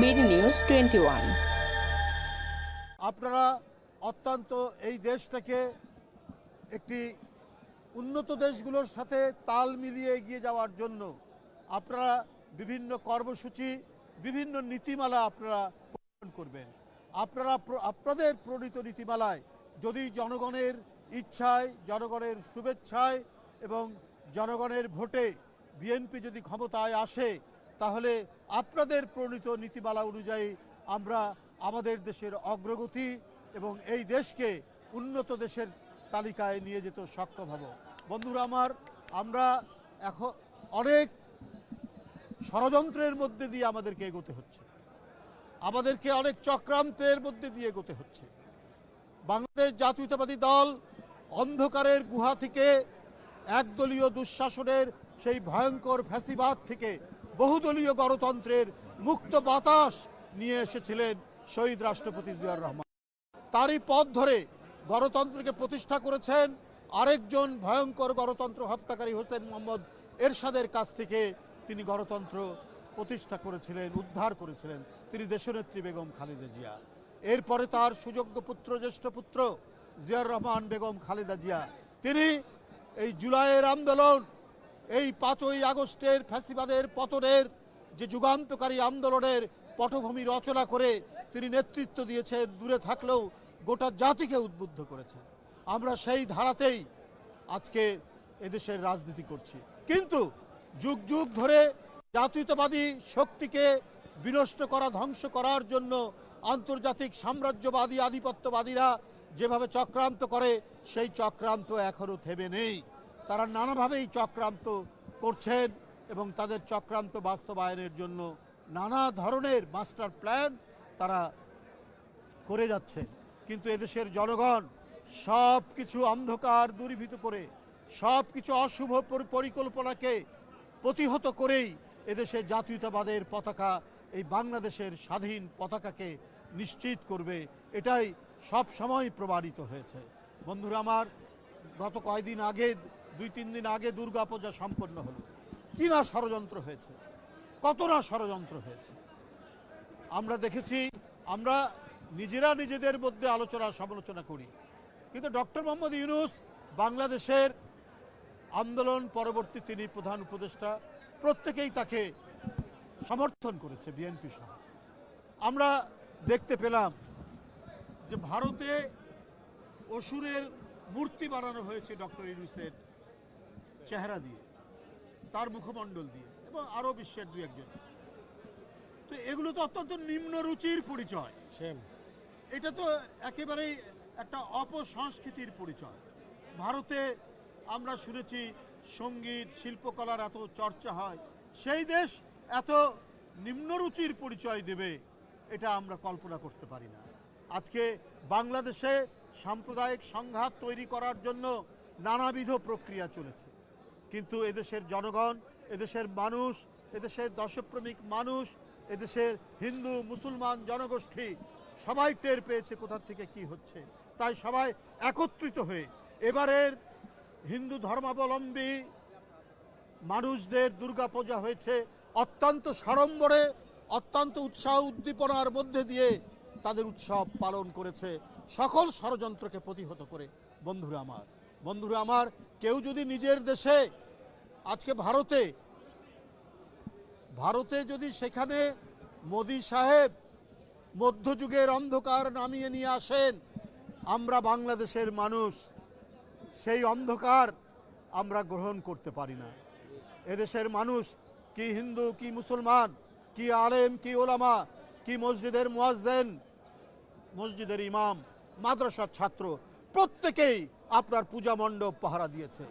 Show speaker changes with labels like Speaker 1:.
Speaker 1: BD news twenty one.
Speaker 2: আপনারা অত্যন্ত এই দেশটাকে একটি উন্নত দেশগুলোর সাথে তাল মিলিয়ে এগিয়ে যাওয়ার জন্য আপনারা বিভিন্ন কর্মসূচি, বিভিন্ন নীতিমালা আপনারা প্রণয়ন করবেন। আপনারা আপনাদের প্রণীত নীতিমালায় যদি জনগণের ইচ্ছায়, জনগণের শুভেচ্ছায় এবং জনগণের ভোটে বিএনপি যদি ক্ষমতায় আসে তাহলে আপনাদের প্রণীত নীতিমালা অনুযায়ী আমরা আমাদের দেশের অগ্রগতি এবং এই দেশকে উন্নত দেশের তালিকায় নিয়ে যেতে সক্ষম হব। বন্ধুরা আমার, আমরা এখন অনেক ষড়যন্ত্রের মধ্যে দিয়ে আমাদেরকে এগোতে হচ্ছে। আমাদেরকে অনেক চক্রান্তের মধ্যে দিয়ে এগোতে হচ্ছে। বাংলাদেশ জাতীয়তাবাদী দল অন্ধকারের গুহা থেকে একদলীয় দুঃশাসনের সেই ভয়ঙ্কর ফ্যাসিবাদ থেকে বহুদলীয় গণতন্ত্রের মুক্ত বাতাস নিয়ে এসেছিলেন শহীদ রাষ্ট্রপতি জিয়াউর রহমান। তারই পথ ধরে গণতন্ত্রকে প্রতিষ্ঠা করেছেন আরেকজন ভয়ঙ্কর গণতন্ত্র হত্যাকারী হোসেন মোহাম্মদ এরশাদের কাছ থেকে তিনি গণতন্ত্র প্রতিষ্ঠা করেছিলেন, উদ্ধার করেছিলেন। তিনি দেশনেত্রী বেগম খালেদা জিয়া। এরপরে তার সুযোগ্য পুত্র, জ্যেষ্ঠ পুত্র জিয়ার রহমান বেগম খালেদা জিয়া। তিনি এই জুলাইয়ের আন্দোলন এই পাঁচই আগস্টের ফ্যাসিবাদের পতনের যে যুগান্তকারী আন্দোলনের পটভূমি রচনা করে তিনি নেতৃত্ব দিয়েছেন, দূরে থাকলেও গোটা জাতিকে উদ্বুদ্ধ করেছেন। আমরা সেই ধারাতেই আজকে এদেশের রাজনীতি করছি। কিন্তু যুগ যুগ ধরে জাতীয়তাবাদী শক্তিকে বিনষ্ট করা, ধ্বংস করার জন্য আন্তর্জাতিক সাম্রাজ্যবাদী, আধিপত্যবাদীরা যেভাবে চক্রান্ত করে, সেই চক্রান্ত এখনও থেমে নেই। তারা নানাভাবেই চক্রান্ত করছেন এবং তাদের চক্রান্ত বাস্তবায়নের জন্য নানা ধরনের মাস্টার প্ল্যান তারা করে যাচ্ছে। কিন্তু এদেশের জনগণ সব কিছু অন্ধকার, দূরীভূত করে সব কিছু অশুভ পরিকল্পনাকে প্রতিহত করেই এদেশে জাতীয়তাবাদের পতাকা, এই বাংলাদেশের স্বাধীন পতাকাকে নিশ্চিত করবে। এটাই সব সময় প্রমাণিত হয়েছে। বন্ধুরা আমার, গত কয়েকদিন আগে দুই তিন দিন আগে দুর্গাপূজা সম্পন্ন হলো। কি না ষড়যন্ত্র হয়েছে? কত না ষড়যন্ত্র হয়েছে? আমরা দেখেছি, আমরা নিজেরা নিজেদের মধ্যে আলোচনা, সমালোচনা করি। কিন্তু ডক্টর মোহাম্মদ ইউনুস বাংলাদেশের আন্দোলন পরবর্তী তিনি প্রধান উপদেষ্টা, প্রত্যেকেই তাকে সমর্থন করেছে বিএনপি সহ। আমরা দেখতে পেলাম যে ভারতে অসুরের মূর্তি বানানো হয়েছে ডক্টর ইউনুসের চেহারা দিয়ে তার মুখমণ্ডল দিয়ে এবং আরও বিশ্বের দু একজন। তো এগুলো তো অত্যন্ত নিম্ন রুচির পরিচয়। এটা তো একেবারেই একটা অপসংস্কৃতির পরিচয়। ভারতে আমরা শুনেছি সংগীত শিল্পকলার এত চর্চা হয় সেই দেশ এত নিম্নরুচির পরিচয় দেবে এটা আমরা কল্পনা করতে পারি না। আজকে বাংলাদেশে সাম্প্রদায়িক সংঘাত তৈরি করার জন্য নানাবিধ প্রক্রিয়া চলেছে। কিন্তু এদেশের জনগণ, এদেশের মানুষ, এদেশের দশপ্রেমিক মানুষ, এদেশের হিন্দু, মুসলমান জনগোষ্ঠী সবাই টের পেয়েছে কোথা থেকে কি হচ্ছে। তাই সবাই একত্রিত হয়ে এবারের হিন্দু ধর্মাবলম্বী মানুষদের দুর্গাপূজা হয়েছে অত্যন্ত সাড়ম্বরে, অত্যন্ত উৎসাহ উদ্দীপনার মধ্যে দিয়ে তাদের উৎসব পালন করেছে সকল ষড়যন্ত্রকে প্রতিহত করে। বন্ধুরা আমার বন্ধুরা আমার, কেউ যদি নিজের দেশে, আজকে ভারতে ভারতে যদি সেখানে মোদি সাহেব মধ্যযুগের অন্ধকার নামিয়ে নিয়ে আসেন, আমরা বাংলাদেশের মানুষ, সেই অন্ধকার আমরা গ্রহণ করতে পারি না। এদেশের মানুষ কি হিন্দু, কি মুসলমান, কি আলেম, কি ওলামা, কি মসজিদের মুয়াজ্জেন, মসজিদের ইমাম, মাদ্রাসার ছাত্র প্রত্যেকেই আপনার পূজা মণ্ডপ পাহারা দিয়েছে।